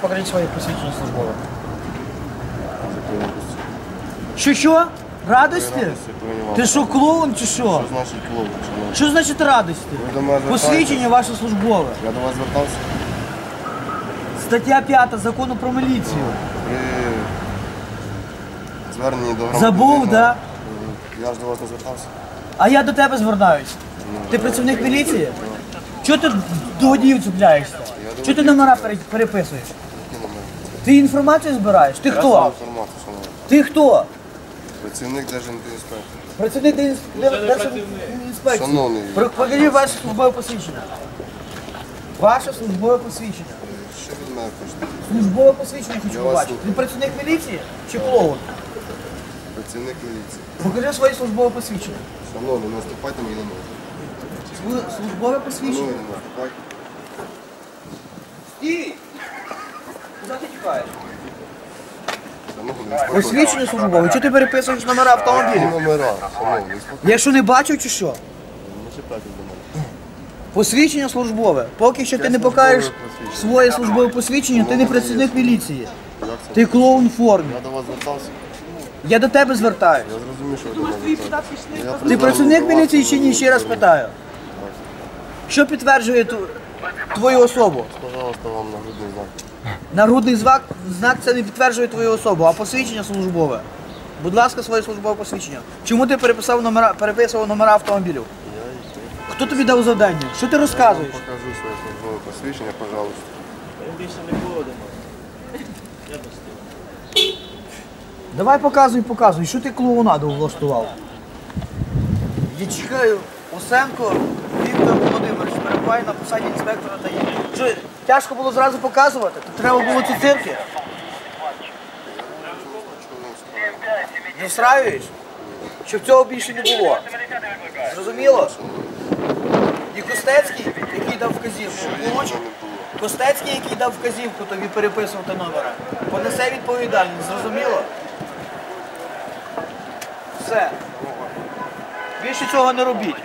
Покажіть своє посвідчення службове. Що що? Радості? Ти що, клоун чи що? Що значить клоун? шановний? Що значить радості? Ви до мене звертаєтесь? Посвідчення ваше службове. Я до вас звертався. Стаття 5 закону про міліцію. При зверненні до громадянина. Забув, да? Я ж до вас не звертався. А я до тебе звертаюсь. Ти працівник міліції? Чого ти до водіїв цепляєшся? Чого ти номера пере- переписуєш? Ти інформацію збираєш? Ти Ясна хто? інформація, шановний. Ти хто? Працівник Держінспекції. Працівник Держінспекції. Шановний. Покажіть ваше службове посвідчення. Ваше службове посвідчення. Що від мене хочете? Службове посвідчення хочу Я вас побачити. слухаю. Ти працівник міліції чи клоун? Працівник міліції. Покажи своє службове посвідчення. Шановний, наступайте мені на ноги. Слу- Службове посвідчення. не наступайте. Стій! Куди ти тікаєш? Шановний, не наступайте. Посвідчення службове. Чого ти переписуєш номера автомобілів? номера? Шановний. Я що не бачив чи що? Не чіпайте до мене. Посвідчення службове. Поки що ти не покажеш своє службове посвідчення, ти не працівник міліції. Ти клоун в формі. Я до вас звертався. Я до тебе звертаюсь. Я зрозумів, що ви до мене звертаєтесь. Я Ти працівник міліції чи ні? Ще раз питаю. Що підтверджує ту- твою особу? Пожалуйста, вам нагрудний знак. Нагрудний знак, знак це не підтверджує твою особу, а посвідчення службове. Будь ласка, своє службове посвідчення. Чому ти переписав номера, переписував номера автомобілів? Я Хто тобі дав завдання? Що ти розказуєш? покажу своє службове посвідчення, пожалуйста. Давай показуй, показуй, що ти клоунаду влаштував. Я чекаю, Осенко Віктор Володимирович перебуває на посаді інспектора та є. Тяжко було зразу показувати? То треба було ці цирки. Не встраюєш? Щоб цього більше не було. Зрозуміло? І Костецький, який дав вказівку, Костецький, який дав вказівку тобі переписувати номера, понесе відповідальність, зрозуміло? Все. Більше цього не робіть.